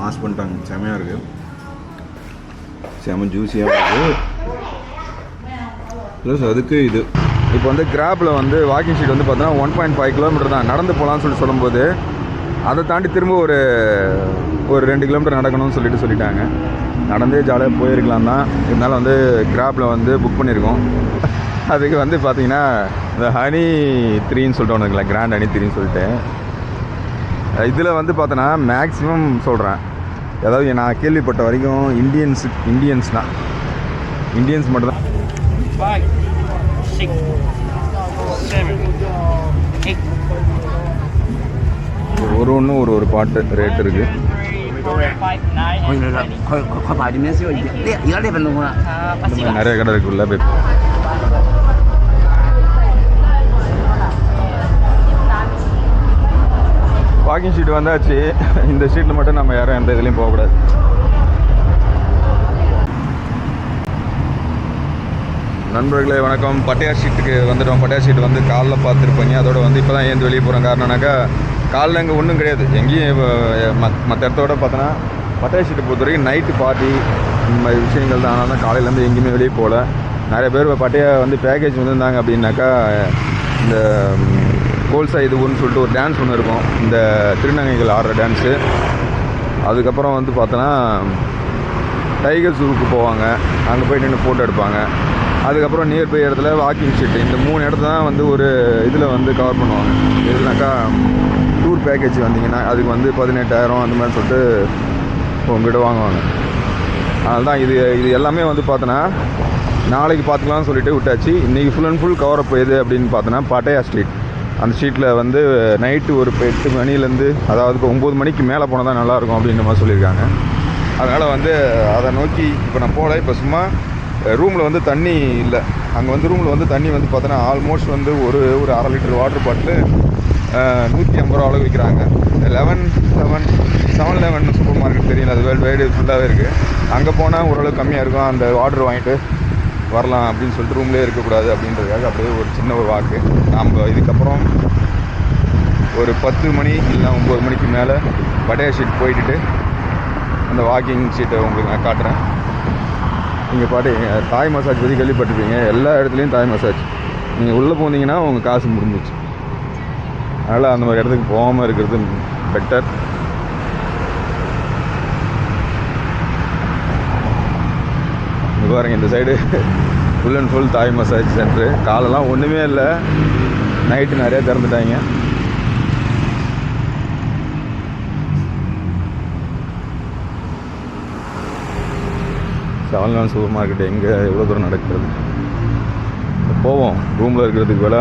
Mass பண்ணிட்டாங்க. செமையாக இருக்குது செம ஜூஸியாக இருக்குது ப்ளஸ் அதுக்கு இது. இப்போ வந்து கிராப்பில் வந்து வாக்கிங் ஷீட் வந்து பார்த்தோன்னா ஒன் பாயிண்ட் ஃபைவ் கிலோமீட்டர் தான். நடந்து போகலான்னு சொல்லி சொல்லும்போது அதை தாண்டி திரும்ப ஒரு ஒரு ரெண்டு கிலோமீட்டர் நடக்கணும்னு சொல்லிட்டு சொல்லிட்டாங்க. நடந்தே ஜாலியாக போயிருக்கலாம் தான். இருந்தாலும் வந்து கிராப்பில் வந்து புக் பண்ணியிருக்கோம். அதுக்கு வந்து பார்த்தீங்கன்னா இந்த ஹனி த்ரீன்னு சொல்லிட்டு ஒன்று கிராண்ட் ஹனி த்ரீன்னு சொல்லிட்டு. இதில் வந்து பார்த்தோன்னா மேக்ஸிமம் சொல்கிறேன் அதாவது நான் கேள்விப்பட்ட வரைக்கும் இந்தியன்ஸ் இந்தியன்ஸ் தான் இந்தியன்ஸ் மட்டும்தான். ஒரு ஒன்று ஒரு ஒரு பாட்டு ரேட் இருக்குது Three, four, five, nine, parking sheet வந்தாச்சு. இந்த ஷீட்டில் மட்டும் நம்ம யாரும் எந்த இதுலேயும் போகக்கூடாது. நண்பர்களே வணக்கம். பட்டையார் ஷீட்டுக்கு வந்துட்டோம். பட்டையார் ஷீட் வந்து காலைல பார்த்துருப்பீங்க அதோட வந்து இப்போ தான் ஏந்து வெளியே போகிறோம் காரணம்னாக்கா காலைல இங்கே ஒன்றும் கிடையாது. எங்கேயும் மற்ற இடத்தோட பார்த்தோன்னா பட்டையார் ஷீட்டை பொறுத்த வரைக்கும் நைட்டு பார்ட்டி இந்த மாதிரி விஷயங்கள் தான். ஆனால் காலையிலேருந்து எங்கேயுமே வெளியே போகல. நிறைய பேர் பட்டையா வந்து பேக்கேஜ் வந்திருந்தாங்க அப்படின்னாக்கா இந்த கோல்சா இதுவுன்னு சொல்லிட்டு ஒரு டான்ஸ் ஒன்று இருக்கும். இந்த திருநங்கைகள் ஆடுற டான்ஸு அதுக்கப்புறம் வந்து பார்த்தோன்னா டைகர் ஜூவுக்கு போவாங்க. அங்கே போய் நின்று ஃபோட்டோ எடுப்பாங்க. அதுக்கப்புறம் நியர்பை இடத்துல வாக்கிங் ஷீட் இந்த மூணு இடத்த தான் வந்து ஒரு இதில் வந்து கவர் பண்ணுவாங்க. எதுனாக்கா டூர் பேக்கேஜ் வந்தீங்கன்னா அதுக்கு வந்து பதினெட்டாயிரம் அந்த மாதிரி சொல்லிட்டு உங்ககிட்ட வாங்குவாங்க. அதனால தான் இது இது எல்லாமே வந்து பார்த்தோன்னா நாளைக்கு பார்த்துக்கலாம்னு சொல்லிட்டு விட்டாச்சு. இன்றைக்கி full and full cover up எது அப்படின்னு பார்த்தோன்னா பட்டையா ஸ்ட்ரீட் அந்த ஸ்ட்ரீட்டில் வந்து நைட்டு ஒரு எட்டு மணிலேருந்து அதாவது இப்போ ஒம்பது மணிக்கு மேலே போனால் தான் நல்லாயிருக்கும் அப்படின்ற மாதிரி சொல்லியிருக்காங்க. அதனால் வந்து அதை நோக்கி இப்போ நான் போகல. இப்போ சும்மா ரூமில் வந்து தண்ணி இல்லை. அங்கே வந்து ரூமில் வந்து தண்ணி வந்து பார்த்தோன்னா ஆல்மோஸ்ட் வந்து ஒரு ஒரு அரை லிட்டர் வாட்டர் பாட்டில் நூற்றி ஐம்பது ரூபா அளவு விற்கிறாங்க eleven seven seven eleven super market தெரியல. அது வேர்ல்டு வைடு ஃபுல்லாகவே இருக்குது அங்கே போனால் ஓரளவு கம்மியாக இருக்கும். அந்த வாட்ரு வாங்கிட்டு வரலாம் அப்படின்னு சொல்லிட்டு ரூம்லேயே இருக்கக்கூடாது அப்படின்றதுக்காக அப்படியே ஒரு சின்ன ஒரு வாக்கு. நாம் இதுக்கப்புறம் ஒரு பத்து மணி இல்லை ஒம்பது மணிக்கு மேலே பட்டையா ஷீட் போயிட்டுட்டு அந்த வாக்கிங் ஷீட்டை உங்களுக்கு நான் காட்டுறேன். நீங்கள் பாட்டு தாய் மசாஜ் பற்றி கேள்விப்பட்டிருப்பீங்க. எல்லா இடத்துலையும் தாய் மசாஜ் நீங்கள் உள்ளே போனீங்கன்னா உங்கள் காசு முடிஞ்சிச்சு அதனால் அந்த மாதிரி இடத்துக்கு போகாமல் இருக்கிறது பெட்டர் பாருங்கள் இந்த side full and full Thai massage centre காலெல்லாம் ஒன்றுமே இல்லை. நைட்டு நிறைய திறந்துட்டாங்க. செவன் சூப்பர் மார்க்கெட் எங்கே எவ்வளோ தூரம் நடக்கிறது? போவோம். ரூமில் இருக்கிறதுக்கு வேலை.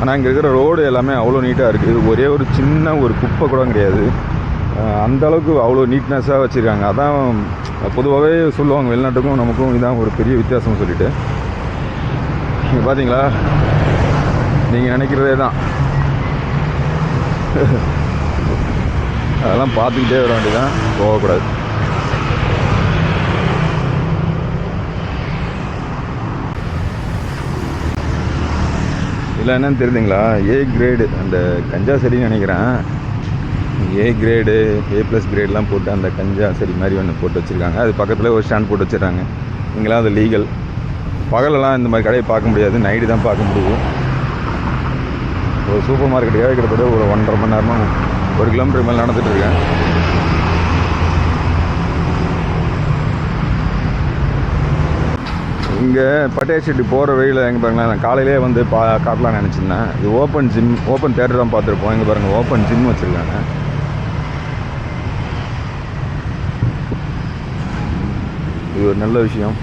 ஆனால் இங்கே இருக்கிற ரோடு எல்லாமே அவ்வளோ நீட்டாக இருக்குது ஒரே ஒரு சின்ன ஒரு குப்பை கூட கிடையாது. அந்த அளவுக்கு அவ்வளோ நீட்னஸாக வச்சுருக்காங்க. அதான் பொதுவாகவே சொல்லுவாங்க வெளிநாட்டுக்கும் நமக்கும் இதான் ஒரு பெரிய வித்தியாசம் சொல்லிட்டு. நீங்கள் பார்த்தீங்களா நீங்கள் நினைக்கிறதே தான். அதெல்லாம் பார்த்துக்கிட்டே வர வேண்டியதான் போகக்கூடாது. இல்லை என்னன்னு தெரியுதுங்களா ஏ கிரேடு அந்த கஞ்சா செடின்னு நினைக்கிறேன். ஏ கிரேடு ஏ ப்ளஸ் கிரேட்லாம் போட்டு அந்த கஞ்சா சரி மாதிரி ஒன்று போட்டு வச்சுருக்காங்க. அது பக்கத்தில் ஒரு ஸ்டாண்ட் போட்டு வச்சுருக்காங்க இங்கெல்லாம் அது லீகல் பகலெல்லாம் இந்த மாதிரி கடையை பார்க்க முடியாது. நைட்டு தான் பார்க்க முடியும். ஒரு சூப்பர் மார்க்கெட்டுக்காக கிட்டத்தட்ட ஒரு ஒன்றரை மணி நேரமாக ஒரு கிலோமீட்டர் மேலே நடந்துட்டு இருக்கேன். இங்கே பட்டேஷெட்டு போகிற வழியில் எங்கே பாருங்களேன் நான் காலையிலே வந்து பா காட்டலாம்னு நினச்சிருந்தேன். இது ஓப்பன் ஜிம் ஓப்பன் தேட்டர் தான் பார்த்துருப்போம். இங்கே பாருங்கள் ஓப்பன் ஜிம் வச்சுருக்காங்க. ஒரு நல்ல விஷயம்.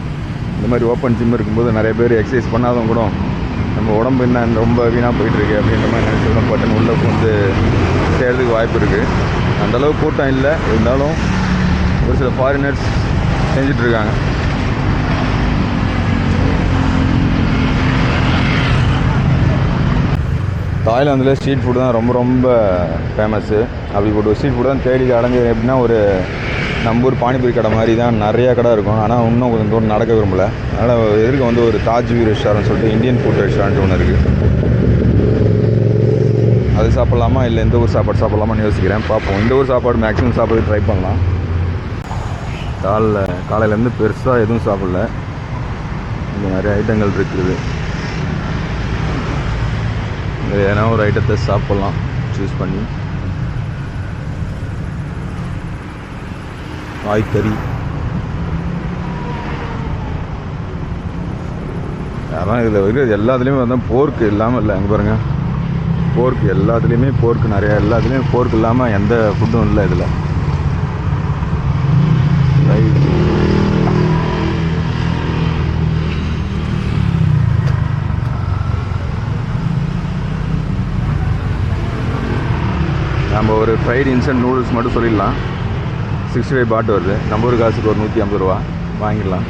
இந்த மாதிரி ஓப்பன் ஜிம் இருக்கும்போது நிறைய பேர் எக்ஸசைஸ் பண்ணாதவங்க கூட நம்ம உடம்பு என்ன ரொம்ப வீணாக போயிட்டுருக்கு அப்படின்ற மாதிரி நினச்சிருந்தோம் பட்டன் உள்ளே வந்து செய்கிறதுக்கு வாய்ப்பு இருக்குது அந்தளவுக்கு கூட்டம் இல்லை. இருந்தாலும் ஒரு சில ஃபாரினர்ஸ் செஞ்சிட்ருக்காங்க தாய்லாந்தில் ஸ்ட்ரீட் ஃபுட்டு தான் ரொம்ப ரொம்ப ஃபேமஸ்ஸு அப்படி ஒரு ஸ்ட்ரீட் ஃபுட் தான் தேடி அடைஞ்சது எப்படின்னா ஒரு நம்ம ஊர் பானிபூரி கடை மாதிரி தான் நிறையா கடை இருக்கும். ஆனால் இன்னும் கொஞ்சம் தூரம் நடக்க விரும்பல. அதனால் எதிர்க்க வந்து ஒரு தாஜ் ரெஸ்டாரண்ட் சொல்லிட்டு இந்தியன் ஃபுட் ரெஸ்டாரண்ட் ஒன்று இருக்குது அது சாப்பிட்லாமா? இல்லை எந்த ஊர் சாப்பாடு சாப்பிட்லாமான்னு யோசிக்கிறேன். பார்ப்போம். இந்த ஊர் சாப்பாடு மேக்ஸிமம் சாப்பிட ட்ரை பண்ணலாம். காலைல காலையிலேருந்து பெருசாக எதுவும் சாப்பிடல. இங்கே நிறைய ஐட்டங்கள் இருக்குது. இங்கே எதனா ஒரு ஐட்டத்தை சாப்பிட்லாம். சூஸ் பண்ணி. காய்கறி. அதான் இதில் இருக்கிறது எல்லாத்துலேயுமே வந்து போர்க்கு இல்லாமல் இல்லை அங்கே பாருங்கள் போர்க்கு எல்லாத்துலேயுமே போர்க்கு நிறையா எல்லாத்துலேயுமே போர்க்கு இல்லாமல் எந்த ஃபுட்டும் இல்லை இதில். நம்ம ஒரு ஃப்ரைட் இன்ஸ்டன்ட் நூடுல்ஸ் மட்டும் சொல்லிடலாம். சிக்ஸ்டி ஃபைவ் பாட் வருது. நம்ம ஒரு காசுக்கு ஒரு நூற்றி ஐம்பது ரூபா. வாங்கிடலாம்.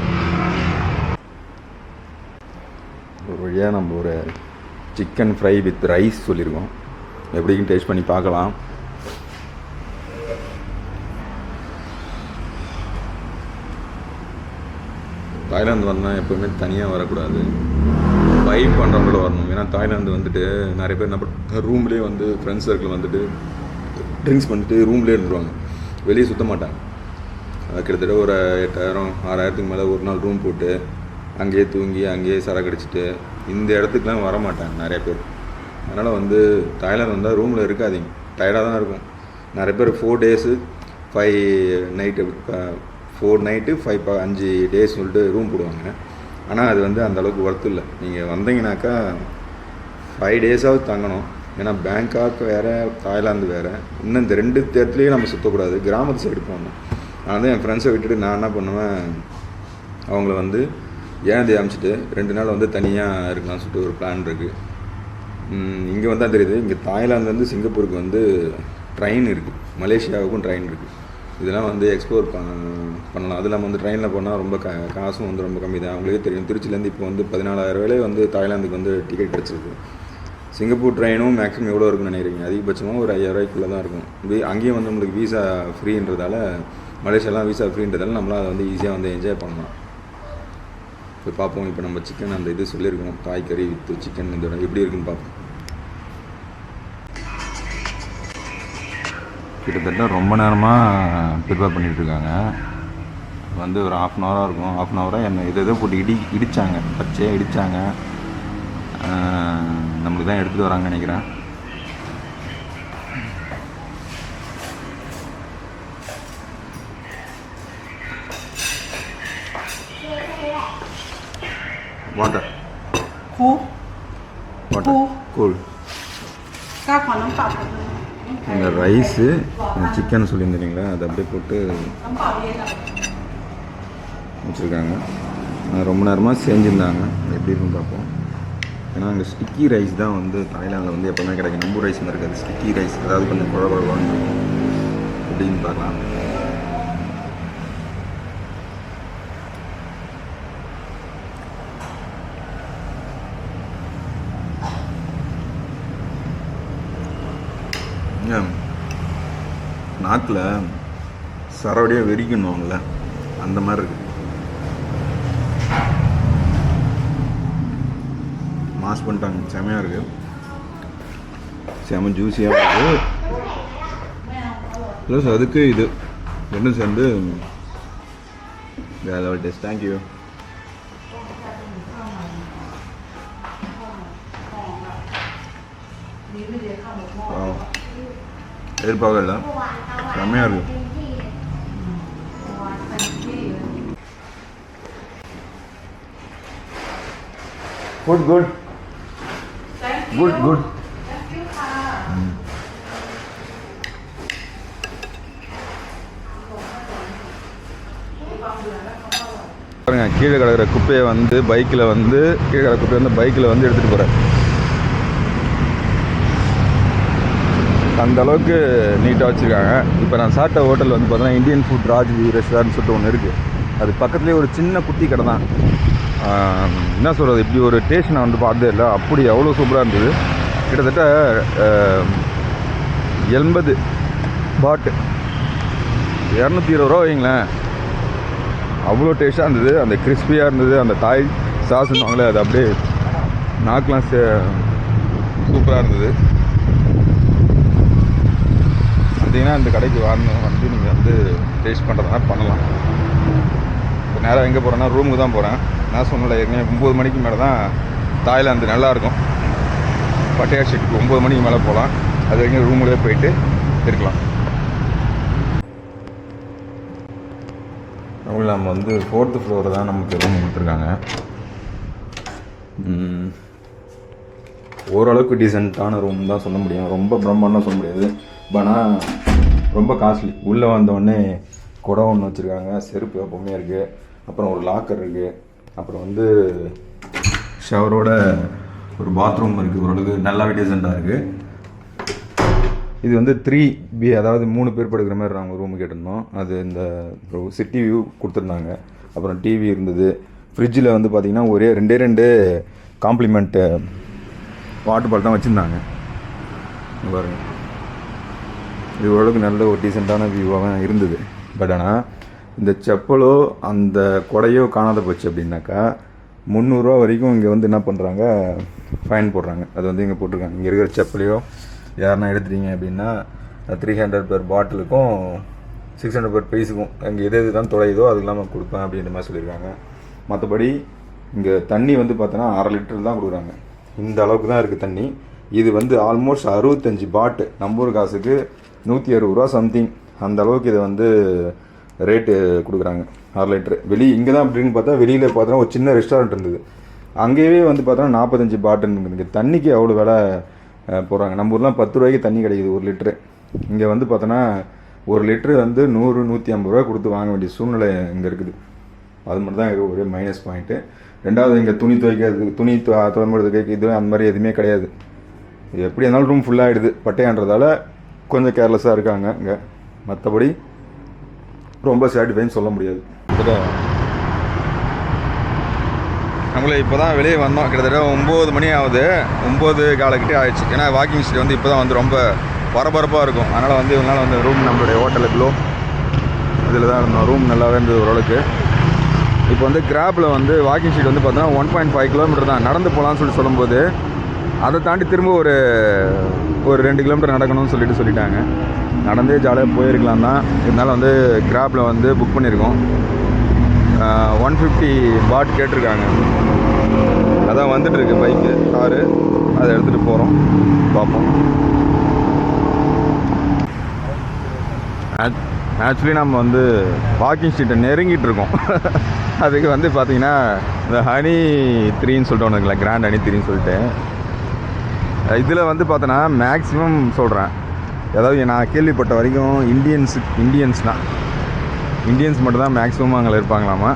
ஒரு வழியாக நம்ம ஒரு சிக்கன் ஃப்ரை வித் ரைஸ் சொல்லியிருக்கோம். எப்படின்னு டேஸ்ட் பண்ணி பார்க்கலாம். தாய்லாந்து வந்தால் எப்போவுமே தனியாக வரக்கூடாது. பை பண்ணுறவங்கள வரணும். ஏன்னா தாய்லாந்து வந்துட்டு நிறைய பேர் என்ன ரூம்லேயே வந்து ஃப்ரெண்ட்ஸ் சர்க்கிள் வந்துட்டு ட்ரிங்க்ஸ் பண்ணிட்டு ரூம்லேயே இருந்துருவாங்க. வெளியே சுத்த மாட்டாங்க. கிட்டத்தட்ட ஒரு எட்டாயிரம் ஆறாயிரத்துக்கு மேலே ஒரு நாள் ரூம் போட்டு அங்கேயே தூங்கி அங்கேயே சரக்கு அடிச்சிட்டு இந்த இடத்துக்குலாம் வர மாட்டாங்க நிறைய பேர். அதனால் வந்து தாய்லாந்து வந்தால் ரூமில் இருக்காதீங்க. டயர்டாக தான் இருக்கும். நிறைய பேர் four days five night four night five அஞ்சு டேஸ் சொல்லிட்டு ரூம் போடுவாங்க. ஆனால் அது வந்து அந்தளவுக்கு ஒர்த்து இல்லை. நீங்கள் வந்தீங்கனாக்கா ஃபைவ் டேஸாவது தங்கணும். ஏன்னா பேங்காக் வேறு தாய்லாந்து வேறு. இன்னும் இந்த ரெண்டு இடத்துலையும் நம்ம சுற்றக்கூடாது கிராமத்து சைடு போகணும். நான் வந்து என் ஃப்ரெண்ட்ஸை விட்டுட்டு நான் என்ன பண்ணுவேன்? அவங்கள வந்து ஏன் அமிச்சிட்டு ரெண்டு நாள் வந்து தனியாக இருக்கலாம்னு சொல்லிட்டு ஒரு பிளான் இருக்குது இங்கே வந்தால் தெரியுது இங்கே தாய்லாந்துலேருந்து சிங்கப்பூருக்கு வந்து ட்ரெயின் இருக்குது மலேசியாவுக்கும் ட்ரெயின் இருக்குது இதெல்லாம் வந்து எக்ஸ்ப்ளோர் பண்ணலாம். அது இல்லாமல் வந்து ட்ரெயினில் போனால் ரொம்ப க காசும் வந்து ரொம்ப கம்மி தான். அவங்களுக்கே தெரியும். திருச்சிலேருந்து இப்போ வந்து பதினாலாயிரம் ரூபாயிலே வந்து தாய்லாந்துக்கு வந்து டிக்கெட் கிடச்சிருக்கு. சிங்கப்பூர் ட்ரெயினும் மேக்ஸிமம் எவ்வளோ இருக்குன்னு நினைக்கிறீங்க? அதிகபட்சமாக ஒரு ஐயாயிரரூபாய்க்குள்ளே தான் இருக்கும். அங்கேயும் வந்து நம்மளுக்கு வீசா ஃப்ரீன்றதால மலேசியாலாம் வீசா ஃப்ரீன்றதால நம்மளால் அதை வந்து ஈஸியாக வந்து என்ஜாய் பண்ணலாம். இப்போ பார்ப்போம். இப்போ நம்ம சிக்கன் அந்த இது சொல்லியிருக்கோம். காய்கறி வித்து சிக்கன் இதோட எப்படி இருக்குன்னு பார்ப்போம். கிட்டத்தட்ட ரொம்ப நேரமாக ப்ரிப்பேர் பண்ணிகிட்ருக்காங்க வந்து ஒரு ஆஃப் அன் ஹவராக இருக்கும். ஆஃப் அன் ஹவராக என்ன இதை இதை போட்டு இடி இடித்தாங்க பச்சையாக இடித்தாங்க நம்மளுக்கு தான் எடுத்துகிட்டு வராங்கன்னு நினைக்கிறேன். Water bọc của tôi. இந்த ரைஸு சிக்கன் சொல்லியிருந்தீங்களா அதை அப்படியே போட்டு வச்சுருக்காங்க. ரொம்ப நேரமாக செஞ்சுருந்தாங்க. எப்படி இருக்குன்னு பார்ப்போம். ஏன்னா அங்கே ஸ்டிக்கி ரைஸ் தான் வந்து தாய்லாண்டில் வந்து எப்போவுமே கிடைக்கும். நம்பூர் ரைஸ் மாதிரி இருக்காது. ஸ்டிக்கி ரைஸ் அதாவது கொஞ்சம் குழ குழவான்னு இருக்கும். பார்க்கலாம். நாக்கில் சரவடியாக வெறிக்கணும்ல அந்த மாதிரி இருக்குது மாஸ் பண்ணிட்டாங்க. செமையாக இருக்கு. செம ஜூஸியாக இருக்குது ப்ளஸ் அதுக்கு இது. ரெண்டும் சேர்ந்து? வேலை லெவல் டேஸ்ட் தேங்க்யூ எதிர்பார்க்கவே இல்லை செம்மையாக இருக்கும் குட் குட் குட் குட் பாருங்க கீழே கிடக்கிற குப்பையை வந்து பைக்கில் வந்து கீழே கிடக்கிற குப்பையை வந்து பைக்கில் வந்து எடுத்துகிட்டு போகிறேன் அந்த அளவுக்கு நீட்டாக வச்சுருக்காங்க. இப்போ நான் சாப்பிட்ட ஹோட்டல் வந்து பார்த்தீங்கன்னா இந்தியன் ஃபுட் ராஜ் ரெஸ்டாரண்ட் சொல்லிட்டு ஒன்று இருக்குது அது பக்கத்துலேயே ஒரு சின்ன குட்டி கடை தான். என்ன சொல்கிறது இப்படி ஒரு டேஸ்ட் நான் வந்து பார்த்ததே இல்லை அப்படி அவ்வளோ சூப்பராக இருந்தது. கிட்டத்தட்ட எண்பது பாட்டு இரநூத்தி இருபது ரூபா வைங்களேன். அவ்வளோ டேஸ்ட்டாக இருந்தது. அந்த கிறிஸ்பியாக இருந்தது. அந்த தாய் சாஸ்ன்னுவாங்களே அது அப்படியே நாக்கெலாம் சூப்பராக இருந்தது. வந்தீங்கன்னா இந்த கடைக்கு வரணும் வந்து நீங்கள் வந்து டேஸ்ட் பண்ணுறதுனா பண்ணலாம். இப்போ நேராக எங்கே போகிறேன்னா ரூமுக்கு தான் போகிறேன் நான் சொன்னல ஏற்கனவே ஒம்பது மணிக்கு மேலே தான் தாய்லாந்து நல்லாயிருக்கும். பட்டையா ஷீட்டுக்கு ஒம்பது மணிக்கு மேலே போகலாம். அது வரைக்கும் ரூம்லேயே போயிட்டு இருக்கலாம். அதுவும் நம்ம வந்து ஃபோர்த்து ஃப்ளோர் தான் நமக்கு ரூம் கொடுத்துருக்காங்க. ஓரளவுக்கு டீசெண்டான ரூம் தான் சொல்ல முடியும். ரொம்ப பிரம்மாண்டம் சொல்ல முடியாது. ஆனால் ரொம்ப காஸ்ட்லி உள்ளே வந்தோடனே குடம் ஒன்று வச்சுருக்காங்க. செருப்பு எப்பவுமே இருக்குது அப்புறம் ஒரு லாக்கர் இருக்குது அப்புறம் வந்து ஷவரோட ஒரு பாத்ரூம் இருக்குது ஓரளவுக்கு நல்லாவே டீசெண்டாக இருக்குது இது வந்து த்ரீ பி அதாவது மூணு பேர் படுக்கிற மாதிரி நாங்கள் ரூம் கேட்டிருந்தோம். அது இந்த சிட்டி வியூ கொடுத்துருந்தாங்க. அப்புறம் டிவி இருந்தது. ஃப்ரிட்ஜில் வந்து பார்த்திங்கன்னா ஒரே ரெண்டே ரெண்டு காம்ப்ளிமெண்ட்டு வாட்டர் பால் தான் வச்சுருந்தாங்க. பாருங்கள் இது ஓரளவுக்கு நல்ல ஒரு டீசெண்டான வியூவாக இருந்தது. பட் ஆனால் இந்த செப்பலோ அந்த கொடையோ காணாத போச்சு அப்படின்னாக்கா முந்நூறுரூவா வரைக்கும் இங்கே வந்து என்ன பண்ணுறாங்க ஃபைன் போடுறாங்க. அது வந்து இங்கே போட்டிருக்காங்க. இங்கே இருக்கிற செப்பலையோ யாருன்னா எடுத்துட்டீங்க அப்படின்னா த்ரீ ஹண்ட்ரட் பெர் பாட்டிலுக்கும் சிக்ஸ் ஹண்ட்ரட் பெர் பீஸுக்கும் அங்கே எது எது தான் தொலையுதோ அது இல்லாமல் கொடுப்பேன் அப்படின்ற மாதிரி சொல்லியிருக்காங்க. மற்றபடி இங்கே தண்ணி வந்து பார்த்தோன்னா அரை லிட்டர் தான் கொடுக்குறாங்க. இந்த அளவுக்கு தான் இருக்குது தண்ணி. இது வந்து ஆல்மோஸ்ட் அறுபத்தஞ்சு பாட்டு நம்ம ஊர் காசுக்கு நூற்றி அறுபது ரூபா சம்திங் அந்த அளவுக்கு இதை வந்து ரேட்டு கொடுக்குறாங்க. அரை லிட்ரு வெளி இங்கே தான் அப்படின்னு பார்த்தா வெளியில் பார்த்தோன்னா ஒரு சின்ன ரெஸ்டாரண்ட் இருந்தது. அங்கேயே வந்து பார்த்தோன்னா நாற்பத்தஞ்சு பாட்டுன்னு இருக்குது தண்ணிக்கு அவ்வளோ விலை போகிறாங்க போடுறாங்க. நம்ம ஊர்லாம் பத்து ரூபாய்க்கு தண்ணி கிடைக்குது ஒரு லிட்ரு இங்கே வந்து பார்த்தோன்னா ஒரு லிட்ரு வந்து நூறு நூற்றி ஐம்பது ரூபா கொடுத்து வாங்க வேண்டிய சூழ்நிலை இங்கே இருக்குது. அது மட்டும் தான் ஒரே மைனஸ் பாயிண்ட்டு ரெண்டாவது இங்கே துணி துவைக்கிறது துணி துவம்புறதுக்கு இது அந்த மாதிரி எதுவுமே கிடையாது. இது எப்படி இருந்தாலும் ரூம் ஃபுல்லாகிடுது பட்டையான்றதால கொஞ்சம் கேர்லெஸ்ஸாக இருக்காங்க இங்கே. மற்றபடி ரொம்ப சாட்டிஃபைன்னு சொல்ல முடியாது. நம்மள இப்போ தான் வெளியே வந்தோம். கிட்டத்தட்ட ஒம்பது மணி ஆகுது. ஒம்பது காலக்கிட்டே ஆயிடுச்சு. ஏன்னா வாக்கிங் ஸ்ட்ரீட் வந்து இப்போ தான் வந்து ரொம்ப பரபரப்பாக இருக்கும். அதனால் வந்து இவங்களால வந்து ரூம் நம்மளுடைய ஹோட்டலில் க்ளோ இதில் தான் இருந்தோம். ரூம் நல்லாவே இருந்தது ஓரளவுக்கு. இப்போ வந்து கிராப்பில் வந்து வாக்கிங் ஸ்ட்ரீட் வந்து பார்த்தோன்னா ஒன் பாயிண்ட் ஃபைவ் கிலோமீட்டர் தான். நடந்து போகலான்னு சொல்லி சொல்லும்போது அதை தாண்டி திரும்ப ஒரு ஒரு ரெண்டு கிலோமீட்டர் நடக்கணும்னு சொல்லிட்டு சொல்லிட்டாங்க. நடந்தே ஜாலியாக போயிருக்கலாம் தான். இருந்தாலும் வந்து கிராப்பில் வந்து புக் பண்ணியிருக்கோம் ஒன் ஃபிஃப்டி பாட் கேட்டிருக்காங்க. அதான் வந்துட்டுருக்கு பைக்கு காரு அதை எடுத்துகிட்டு போகிறோம் பார்ப்போம். ஆக்சுவலி நம்ம வந்து வாக்கிங் ஸ்ட்ரீட்டை நெருங்கிட்டு இருக்கோம். அதுக்கு வந்து பார்த்திங்கன்னா இந்த ஹனி த்ரீன்னு சொல்லிட்டு ஒன்று இருக்குல்ல கிராண்ட் ஹனி த்ரீன்னு சொல்லிட்டு. இதில் வந்து பார்த்தோன்னா மேக்ஸிமம் சொல்கிறேன் ஏதாவது நான் கேள்விப்பட்ட வரைக்கும் இந்தியன்ஸ் இந்தியன்ஸ் தான் இந்தியன்ஸ் மட்டும்தான் மேக்ஸிமம் அங்கே இருப்பாங்களாமா?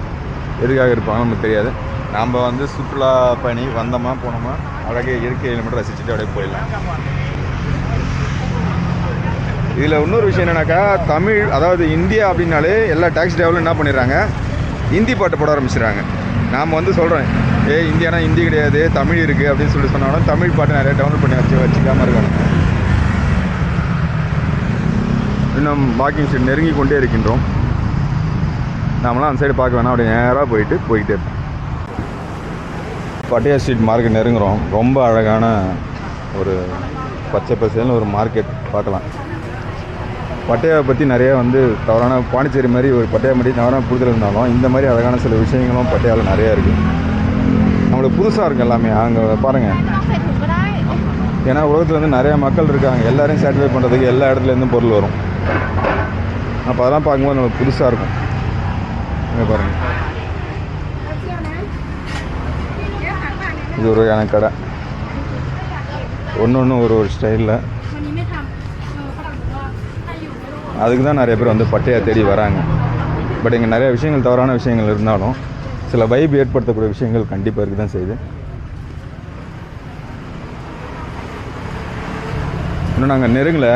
எதுக்காக இருப்பாங்க நமக்கு தெரியாது. நாம் வந்து சுற்றுலா பயணி வந்தோமா போனோமா அழகே இயற்கையில் மட்டும் ரசிச்சுட்டு அப்படியே போயிடலாம். இதில் இன்னொரு விஷயம் என்னென்னாக்கா தமிழ் அதாவது இந்தியா அப்படின்னாலே எல்லா டாக்ஸி டிரைவரும் என்ன பண்ணிடுறாங்க? ஹிந்தி பாட்டு போட ஆரம்பிச்சிடுறாங்க. நாம் வந்து சொல்கிறோம் ஏ இந்தியானா ஹிந்தி கிடையாது தமிழ் இருக்குது அப்படின்னு சொல்லி சொன்னாலும் தமிழ் பாட்டு நிறைய டவுன்லோட் பண்ணி வச்சு வச்சுக்காமல் இருக்காங்க இன்னும் வாக்கிங் ஸ்ட்ரீட் நெருங்கி கொண்டே இருக்கின்றோம். நாமளாம் அந்த சைடு பார்க்க வேணாம். அப்படியே நேராக போயிட்டு போய்கிட்டே இருப்போம். பட்டியா ஸ்ட்ரீட் மார்க்கெட் நெருங்குறோம். ரொம்ப அழகான ஒரு பச்சை பசேல்னு ஒரு மார்க்கெட் பார்க்கலாம். பட்டையாவை பற்றி நிறைய வந்து தவறான பாண்டிச்சேரி மாதிரி ஒரு பட்டையா மாதிரி தவறான புரிதல் இருந்தாலும் இந்த மாதிரி அழகான சில விஷயங்களும் பட்டையாவில் நிறையா இருக்குது நம்மளுக்கு புதுசாக இருக்குது எல்லாமே. அங்கே பாருங்கள் ஏன்னா உலகத்தில் வந்து நிறையா மக்கள் இருக்காங்க. எல்லாரையும் சாட்டிஸ்ஃபை பண்ணுறதுக்கு எல்லா இடத்துலேருந்தும் பொருள் வரும். அப்போ அதெல்லாம் பார்க்கும்போது நமக்கு புதுசாக இருக்கும். இங்கே பாருங்கள் இது ஒரு வகையான கடை. ஒன்று ஒன்று ஒரு ஒரு ஸ்டைலில் அதுக்கு தான் நிறைய பேர் வந்து பட்டையாக தேடி வராங்க. பட் இங்கே நிறைய விஷயங்கள் தவறான விஷயங்கள் இருந்தாலும் சில வைப் ஏற்படுத்தக்கூடிய விஷயங்கள் கண்டிப்பாக இருக்குது தான் செய்யுது. இன்னும் நாங்கள் நெருங்கலை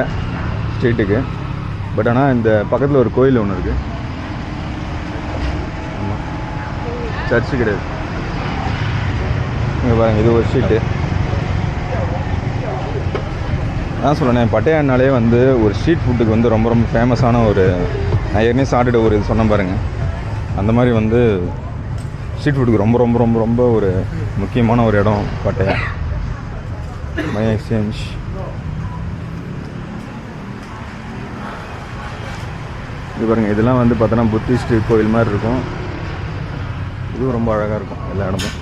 ஸ்ட்ரீட்டுக்கு பட் ஆனால் இந்த பக்கத்தில் ஒரு கோயில் ஒன்று இருக்குது ஆமாம் சர்ச்சு கிடையாது. இங்கே பாருங்கள் இது ஒரு ஸ்ட்ரீட்டு நான் சொல்கிறேன் பட்டையானாலே வந்து ஒரு ஸ்ட்ரீட் ஃபுட்டுக்கு வந்து ரொம்ப ரொம்ப ஃபேமஸான ஒரு நான் ஏற்கனவே சாப்பிட்டுட்டு ஒரு இது சொன்னேன் பாருங்கள் அந்த மாதிரி வந்து ஸ்ட்ரீட் ஃபுட்டுக்கு ரொம்ப ரொம்ப ரொம்ப ரொம்ப ஒரு முக்கியமான ஒரு இடம் பட்டையா. மை எக்ஸ்சேஞ்ச் இது பாருங்கள் இதெல்லாம் வந்து பார்த்தோன்னா புத்திஸ்ட் கோயில் மாதிரி இருக்கும். இதுவும் ரொம்ப அழகாக இருக்கும் எல்லா இடமும்.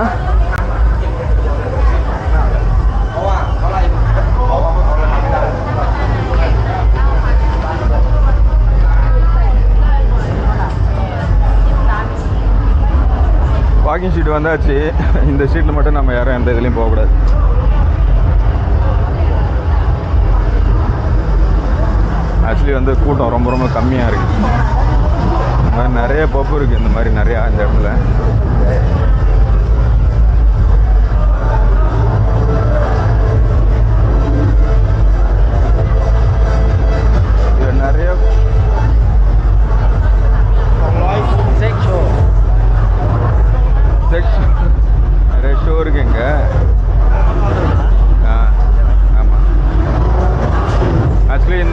ஆ வாக்கிங் ஷீட் வந்தாச்சு. இந்த ஷீட்டில் மட்டும் நம்ம யாரும் எந்த இதுலேயும் போகக்கூடாது. மோஸ்ட்லி வந்து கூட்டம் ரொம்ப ரொம்ப கம்மியாக இருக்குது இந்த மாதிரி நிறைய பப்பு இருக்குது இந்த மாதிரி நிறையா இந்த இடத்துல.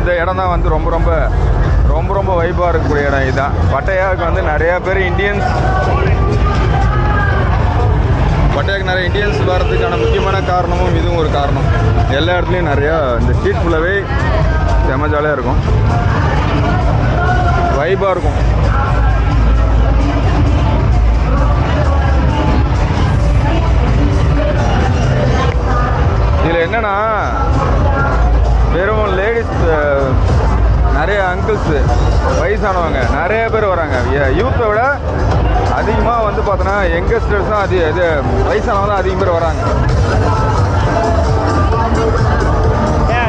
இந்த இடம் தான் வந்து ரொம்ப ரொம்ப ரொம்ப ரொம்ப வைப்பாக இருக்கக்கூடிய இடம் இதுதான். பட்டையாவுக்கு வந்து நிறையா பேர் இந்தியன்ஸ் பட்டையாவுக்கு நிறைய இந்தியன்ஸ் வர்றதுக்கான முக்கியமான காரணமும் இதுவும் ஒரு காரணம். எல்லா இடத்துலையும் நிறையா இந்த ஸ்ட்ரீட் ஃபுல்லாகவே செம ஜாலியாக இருக்கும். வைப்பாக இருக்கும். இதில் என்னென்னா வெறும் லேடிஸ் நிறைய அங்கிள்ஸு வயசானவங்க நிறைய பேர் வராங்க. யூத்தை விட அதிகமாக வந்து பார்த்தோன்னா யங்கஸ்டர்ஸ் தான் அது இது வயசானவங்க தான் அதிகம் பேர் வராங்க. Ya,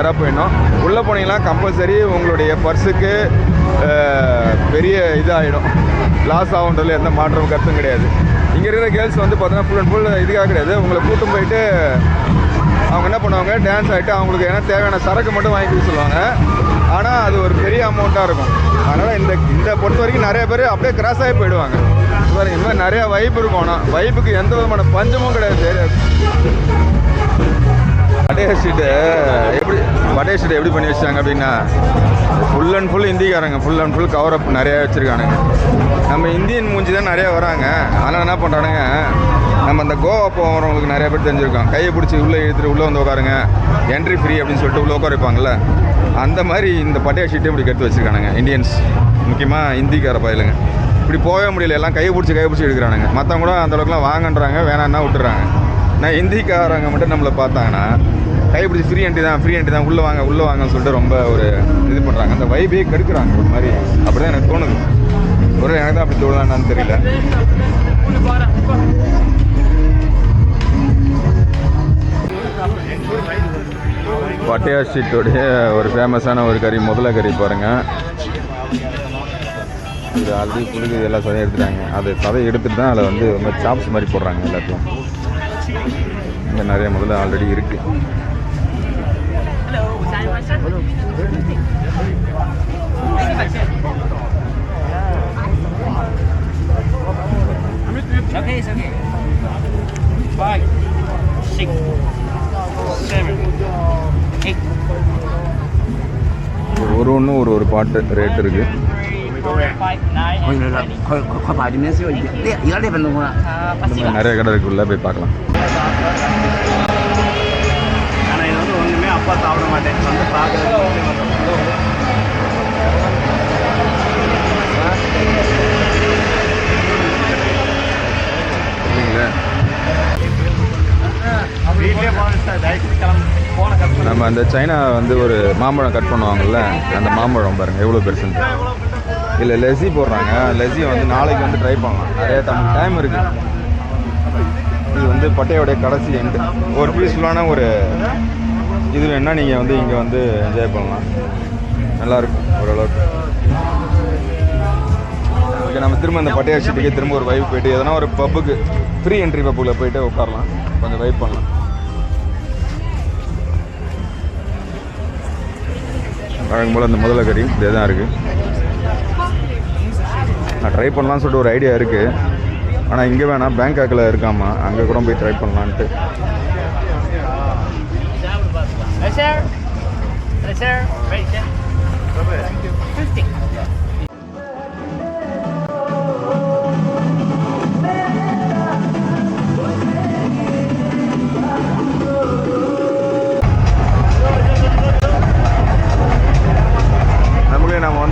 நேராக போயிடணும். உள்ளே போனீங்கன்னா கம்பல்சரி உங்களுடைய பர்ஸுக்கு பெரிய இதாகிடும் லாஸ் ஆகுன்றதுல எந்த மாற்றமும் கருத்தும் கிடையாது. இங்கே இருக்கிற கேர்ள்ஸ் வந்து பார்த்தீங்கன்னா ஃபுல் அண்ட் ஃபுல் இதுக்காக கிடையாது. உங்களை கூட்டும் போயிட்டு அவங்க என்ன பண்ணுவாங்க? டான்ஸ் ஆகிட்டு அவங்களுக்கு என்ன தேவையான சரக்கு மட்டும் வாங்கி சொல்லுவாங்க. ஆனால் அது ஒரு பெரிய அமௌண்ட்டாக இருக்கும். அதனால் இந்த இந்த பொறுத்த வரைக்கும் நிறைய பேர் அப்படியே கிராஸ் ஆகி போயிடுவாங்க. பாருங்க இந்த மாதிரி நிறையா வைப் இருக்கும். ஆனால் வைப்புக்கு எந்த விதமான பஞ்சமும் கிடையாது. வடைய ஷீட்டு எப்படி வடைய ஷீட் எப்படி பண்ணி வச்சாங்க அப்படின்னா full and full இந்திக்காரங்க full and full cover up நிறையா வச்சுருக்கானுங்க. நம்ம இந்தியன் மூஞ்சி தான் நிறையா வராங்க. அதனால் என்ன பண்ணுறானுங்க நம்ம அந்த கோவா போகிறவங்களுக்கு நிறைய பேர் தெரிஞ்சிருக்கோம் கையை பிடிச்சி உள்ளே இழுத்துட்டு உள்ளே வந்து உட்காருங்க. என்ட்ரி ஃப்ரீ அப்படின்னு சொல்லிட்டு உள்ளே உட்கார வைப்பாங்கள்ல அந்த மாதிரி இந்த பட்டையா ஷீட்டை இப்படி கெடுத்து வச்சுருக்கானுங்க இந்தியன்ஸ். முக்கியமாக இந்திக்கார பயிலுங்க. இப்படி போகவே முடியல. எல்லாம் கையை பிடிச்சி கையை பிடிச்சி எடுக்கிறானுங்க மற்றவங்க கூட அந்தளவுக்குலாம் வாங்கன்றாங்க வேணான்னா விட்டுறாங்க. நான் இந்திக்காரங்க மட்டும் நம்மளை பார்த்தாங்கன்னா கை பிடிச்சி ஃப்ரீ என்ட்ரி தான் ஃப்ரீ அண்டி தான் உள்ளே வாங்க உள்ளே வாங்கன்னு சொல்லிட்டு ரொம்ப ஒரு இது பண்ணுறாங்க அந்த வைபே கெடுக்கிறாங்க ஒரு மாதிரி. அப்படி தான் எனக்கு தோணுது. ஒரு எனக்கு தான் அப்படி தோணலான்னு தெரியல. பட்டையா ஸ்ட்ரீட்டோடைய ஒரு ஃபேமஸான ஒரு கறி முதல கறி பாருங்கள் இது ஆல்ரெடி புழுகு எல்லாம் சதையை எடுத்துட்டாங்க. அது சதையை எடுத்துட்டு தான் அதில் வந்து ரொம்ப சாப்ஸ் மாதிரி போடுறாங்க எல்லாத்தையும். இங்கே நிறைய முதல்ல ஆல்ரெடி இருக்குது Okay, it's okay. Five, six, seven, eight. ஒரு ஒன்று ஒரு ஒரு பாட்டு ரேட் இருக்குது கொஞ்சம் அருமையாக ஏழை பண்ண போனா நிறைய கடை இருக்குள்ள போய் பார்க்கலாம் ஆனால் இது வந்து ஒன்றுமே அப்பா சாப்பிட மாட்டேன் வந்து பார்க்குறது நம்ம அந்த சைனா வந்து ஒரு மாம்பழம் கட் பண்ணுவாங்கல்ல அந்த மாம்பழம் பாருங்கள் எவ்வளோ பெருசுன்னு இல்லை லெஸி போடுறாங்க. லெசியை வந்து நாளைக்கு வந்து ட்ரை பண்ணலாம். நிறைய நமக்கு டைம் இருக்குது இது வந்து பட்டையோடைய கடைசி எண்டு ஒரு பீஸ்ஃபுல்லான ஒரு இது வேணால் நீங்கள் வந்து இங்கே வந்து என்ஜாய் பண்ணலாம். நல்லாயிருக்கும் ஓரளவுக்கு. ஓகே நம்ம திரும்ப இந்த பட்டையா வச்சுட்டு திரும்ப ஒரு வைப் போயிட்டு எதனா ஒரு பப்புக்கு ஃப்ரீ என்ட்ரி பப்புக்கில் போயிட்டு உட்காரலாம். கொஞ்சம் வைப் பண்ணலாம். வழங்கும் போல் அந்த முதல கறி இதே தான் இருக்குது நான் ட்ரை பண்ணலாம்னு சொல்லிட்டு ஒரு ஐடியா இருக்குது ஆனால் இங்கே வேணாம் பேங்காக்கில் இருக்காமா அங்கே கூட போய் ட்ரை பண்ணலான்ட்டு Yes, sir. Yes, sir. Right, sir.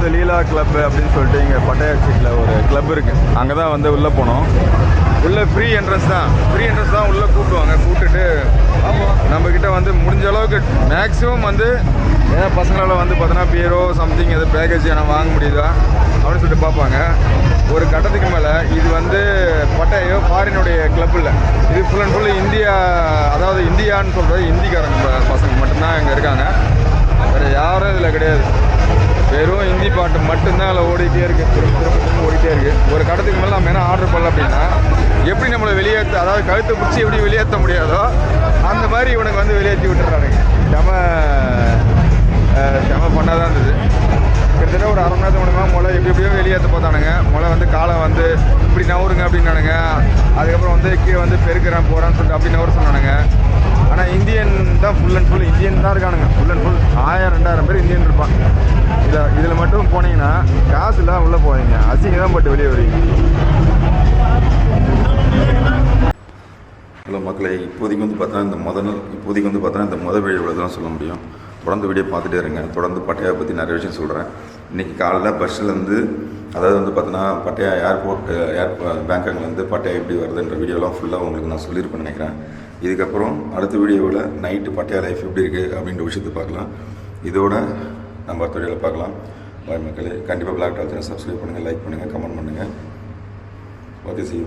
வந்து லீலா கிளப் அப்படின்னு சொல்லிட்டு இங்கே பட்டையா ஒரு கிளப் இருக்குது அங்கே தான் வந்து உள்ளே போனோம். உள்ளே ஃப்ரீ என்ட்ரன்ஸ் தான். ஃப்ரீ என்ட்ரன்ஸ் தான் உள்ளே கூப்பிடுவாங்க கூப்பிட்டுட்டு நம்மக்கிட்ட வந்து முடிஞ்ச அளவுக்கு மேக்ஸிமம் வந்து ஏன் பசங்களால் வந்து பார்த்தோன்னா பியரோ சம்திங் எது பேக்கேஜ் ஏன்னா வாங்க முடியுதா அப்படின்னு சொல்லிட்டு பார்ப்பாங்க. ஒரு கட்டத்துக்கு மேலே இது வந்து பட்டையோ ஃபாரினுடைய கிளப் இல்லை. இது ஃபுல் அண்ட் ஃபுல் இந்தியா அதாவது இந்தியான்னு சொல்கிறது இந்திக்காரங்க பசங்க மட்டும்தான் இங்கே இருக்காங்க. வேறு யாரும் இதில் கிடையாது. வெறும் ஹிந்தி பாட்டு மட்டும்தான் அதில் ஓடிட்டே இருக்கு. திரும்ப திரும்ப திரும்ப ஓடிட்டே இருக்கு. ஒரு கடத்துக்கு மேலே நம்ம என்ன ஆர்டர் பண்ணல அப்படின்னா எப்படி நம்மளை வெளியேற்ற அதாவது கழுத்தை பிடிச்சி எப்படி வெளியேற்ற முடியாதோ அந்த மாதிரி இவனுக்கு வந்து வெளியேற்றி விட்டுறானுங்க செம செம பண்ணாக தான் இருந்தது. கிட்டத்தட்ட ஒரு அரை மணி நேரத்துக்கு முன்னாடி முளை எப்படி எப்படியோ வெளியேற்ற பார்த்தானுங்க முளை வந்து காலை வந்து இப்படி நவருங்க அப்படின்னானுங்க. அதுக்கப்புறம் வந்து கீழே வந்து பெருக்கிறேன் போகிறான்னு சொல்லிட்டு அப்படி நவர சொன்னானுங்க. ஆனால் இந்தியன் தான் ஃபுல் அண்ட் ஃபுல் இந்தியன் தான் இருக்கானுங்க. ஃபுல் அண்ட் ஃபுல் ஆயிரம் ரெண்டாயிரம் பேர் இந்தியன் இருப்பான் இப்போதைக்கு வந்து பார்த்தோன்னா இந்த முதல் இப்போதைக்கு வந்து பார்த்தோன்னா இந்த முத வீடியோவில் தான் சொல்ல முடியும். தொடர்ந்து வீடியோ பார்த்துட்டே இருங்க. தொடர்ந்து பட்டையா பற்றி நிறைய விஷயம் சொல்கிறேன் இன்றைக்கி காலைல பஸ்ஸிலேருந்து அதாவது வந்து பார்த்தோன்னா பட்டையா ஏர்போர்ட் ஏர் பேங்காக்லேருந்து பட்டையா எப்படி வருதுன்ற வீடியோலாம் ஃபுல்லாக உங்களுக்கு நான் சொல்லியிருப்பேன்னு நினைக்கிறேன். இதுக்கப்புறம் அடுத்த வீடியோவில் நைட்டு பட்டையா லைஃப் எப்படி இருக்குது அப்படின்ற விஷயத்தை பார்க்கலாம். இதோட நம்ம அடுத்த வீடியோவில் பார்க்கலாம். பாய் மக்களே கண்டிப்பாக பிளாக் டால் சப்ஸ்கிரைப் பண்ணுங்கள் லைக் பண்ணுங்கள் கமெண்ட் பண்ணுங்கள் ஓகே see